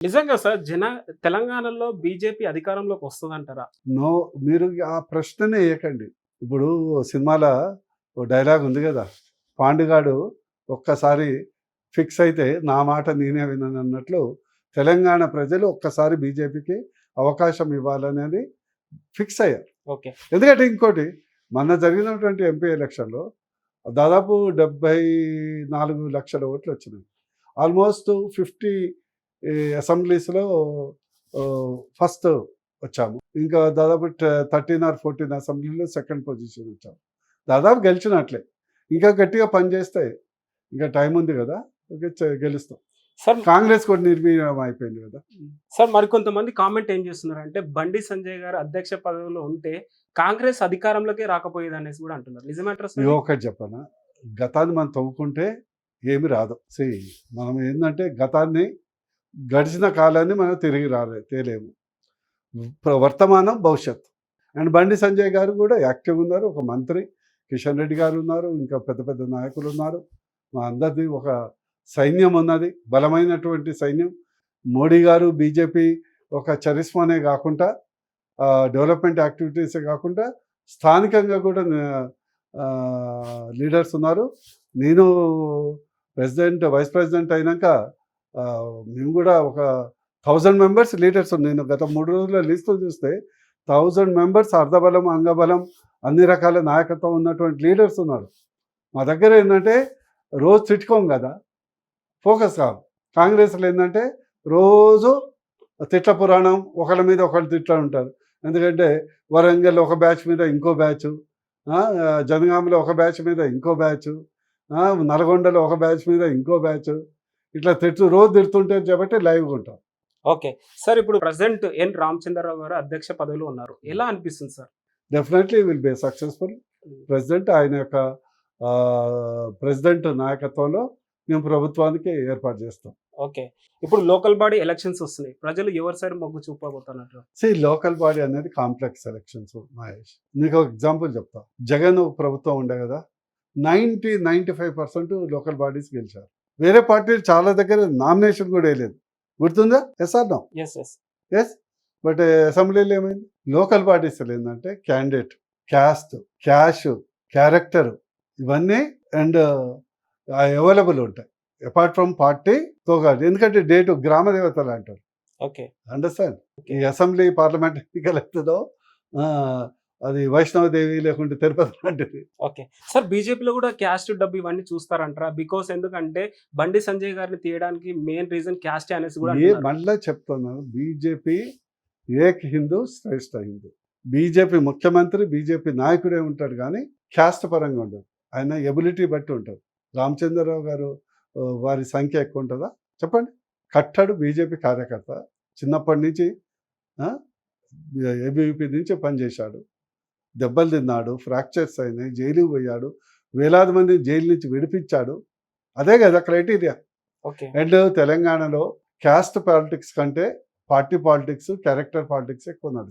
నిజంగా సార్ జన తెలంగాణలో బీజేపీ అధికారంలోకి వస్తుందంటారా? నో మీరు ఆ ప్రశ్ననే వేయకండి ఇప్పుడు సినిమాల ఓ డైలాగ్ ఉంది కదా పాండుగాడు ఒక్కసారి ఫిక్స్ అయితే నా మాట నేనే విన్నాను అన్నట్లు తెలంగాణ ప్రజలు ఒక్కసారి బీజేపీకి అవకాశం ఇవ్వాలనేది ఫిక్స్ అయ్యారు. ఓకే. ఎందుకంటే ఇంకోటి మొన్న జరిగినటువంటి ఎంపీ ఎలక్షన్లో దాదాపు డెబ్బై నాలుగు లక్షల ఓట్లు వచ్చినాయి. ఆల్మోస్ట్ ఫిఫ్టీ అసెంబ్లీస్లో ఫస్ట్ వచ్చాము. ఇంకా దాదాపు థర్టీన్ ఆర్ ఫోర్టీన్ అసెంబ్లీలో సెకండ్ పొజిషన్ వచ్చాము. దాదాపు గెలిచినట్లే. ఇంకా గట్టిగా పనిచేస్తే ఇంకా టైం ఉంది కదా గెలుస్తాం. సార్ కాంగ్రెస్ కూడా నిర్వీర్యం అయిపోయింది కదా. సార్ మరికొంతమంది కామెంట్ ఏం చేస్తున్నారు అంటే బండి సంజయ్ గారు అధ్యక్ష పదవిలో ఉంటే కాంగ్రెస్ అధికారంలోకి రాకపోయేది అనేసి కూడా అంటున్నారు. నిజమేంటారా ఒకటి చెప్పనా? గతాన్ని మనం తవ్వుకుంటే ఏమి రాదు. సి మనం ఏంటంటే గతాన్ని గడిచిన కాలాన్ని మనం తిరిగి రాలే తేలేము. వర్తమానం భవిష్యత్. అండ్ బండి సంజయ్ గారు కూడా యాక్టివ్ ఉన్నారు. ఒక మంత్రి. కిషన్ రెడ్డి గారు ఉన్నారు. ఇంకా పెద్ద పెద్ద నాయకులు ఉన్నారు. మా అందరిది ఒక సైన్యం ఉన్నది. బలమైనటువంటి సైన్యం. మోడీ గారు బీజేపీ ఒక చరిస్మానే కాకుండా డెవలప్మెంట్ యాక్టివిటీసే కాకుండా స్థానికంగా కూడా లీడర్స్ ఉన్నారు. నేను ప్రెసిడెంట్ వైస్ ప్రెసిడెంట్ అయినాక మేము కూడా ఒక థౌజండ్ మెంబర్స్ లీడర్స్ నేను గత మూడు రోజుల లిస్టు చూస్తే థౌజండ్ మెంబర్స్ అర్ధబలం అంగబలం అన్ని రకాల నాయకత్వం ఉన్నటువంటి లీడర్స్ ఉన్నారు. మా దగ్గర ఏంటంటే రోజు తిట్టుకోం కదా ఫోకస్ కావు కాంగ్రెస్లో ఏంటంటే రోజు తిట్ల పురాణం ఒకళ్ళ మీద ఒకళ్ళు తిట్లా ఉంటారు. ఎందుకంటే వరంగల్ ఒక బ్యాచ్ మీద ఇంకో బ్యాచ్ జనగామలో ఒక బ్యాచ్ మీద ఇంకో బ్యాచ్ నల్గొండలో ఒక బ్యాచ్ మీద ఇంకో బ్యాచ్ ఇట్లా తిట్టు రోజు తిడుతుంటే కాబట్టి లైవ్గా ఉంటాం. ఓకే. సార్ ఇప్పుడు ప్రెసిడెంట్ ఎన్ రామచంద్రరావు గారు అధ్యక్ష పదవిలో ఉన్నారు. ఎలా అనిపిస్తుంది sir? Definitely will be successful president ఆయన యొక్క ప్రెసిడెంట్ నాయకత్వంలో మేము ప్రభుత్వానికి ఏర్పాటు చేస్తాం. ఓకే. ఇప్పుడు లోకల్ బాడీ ఎలక్షన్స్ వస్తున్నాయి. ప్రజలు ఎవరి సైడ్ మొగ్గు చూపబోతున్నట్టు సి లోకల్ బాడీ అనేది కాంప్లెక్స్ ఎలక్షన్స్ మహేష్. నీకు ఒక ఎగ్జాంపుల్ చెప్తా. జగన్ ప్రభుత్వం ఉండే కదా ninety ninety five percent local bodies గెలిచారు. వేరే పార్టీలు చాలా దగ్గర నామినేషన్ కూడా వేయలేదు. గుర్తుందా? Yes or no yes yes yes but అసెంబ్లీలో ఏమైంది? లోకల్ బాడీస్ ఏంటంటే క్యాండిడేట్ క్యాస్ట్ క్యాష్ క్యారెక్టర్ ఇవన్నీ అండ్ అవైలబుల్ ఉంటాయి. అపార్ట్ ఫ్రమ్ పార్టీ తో కాదు ఎందుకంటే డేటు గ్రామ దేవతలు అంటారు. ఓకే అండర్స్టాండ్ ఈ అసెంబ్లీ పార్లమెంట్ ఎన్నికలు ఎత్తుదో అది వైష్ణవదేవి లేకుంటే తిరుపతి లాంటిది. ఓకే. సార్ బీజేపీలో కూడా క్యాస్ట్ డబ్బు ఇవన్నీ చూస్తారంటారా? బికాస్ ఎందుకంటే బండి సంజయ్ గారిని తీయడానికి మెయిన్ రీజన్ క్యాస్ట్ అనేసి కూడా ఏ. మళ్ళీ చెప్తున్నాను బీజేపీ ఏక్ హిందూ శ్రేష్ఠ హిందూ. బీజేపీ ముఖ్యమంత్రి బీజేపీ నాయకుడే ఉంటాడు కానీ క్యాస్ట్ పరంగా ఉండదు ఆయన ఎబిలిటీ బట్టి ఉంటుంది రామచంద్రరావు గారు వారి సంఖ్య ఎక్కువ ఉంటుందా? చెప్పండి. కట్టాడు బీజేపీ కార్యకర్త. చిన్నప్పటి నుంచి ఏబీవీపీ నుంచి పనిచేశాడు. దెబ్బలు తిన్నాడు ఫ్రాక్చర్స్ అయినాయి జైలుకి పోయాడు వేలాది మంది జైలు నుంచి విడిపించాడు. అదే కదా క్రైటీరియా. అండ్ తెలంగాణలో క్యాస్ట్ పాలిటిక్స్ కంటే పార్టీ పాలిటిక్స్ క్యారెక్టర్ పాలిటిక్స్ ఎక్కువ నడుస్తుంది.